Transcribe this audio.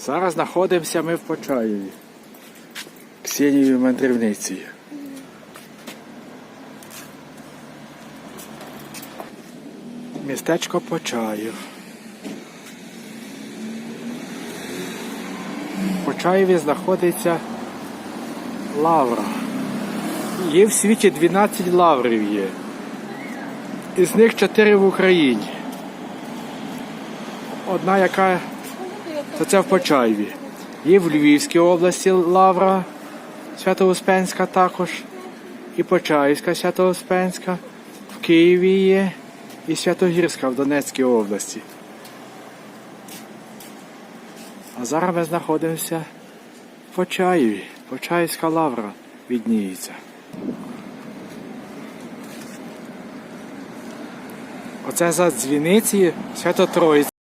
Зараз знаходимося ми в Почаєві. Ксенією мандрівницею. Містечко Почаїв. В Почаєві знаходиться лавра. Є в світі 12 лаврів є. Із них 4 в Україні. Одна, яка то це в Почаєві. Є в Львівській області лавра Свято-Успенська також. І Почаївська Свято-Успенська. В Києві є і Святогірська в Донецькій області. А зараз ми знаходимося в Почаєві. Почаївська лавра відніється. Оце за дзвіниці Свято Троїць.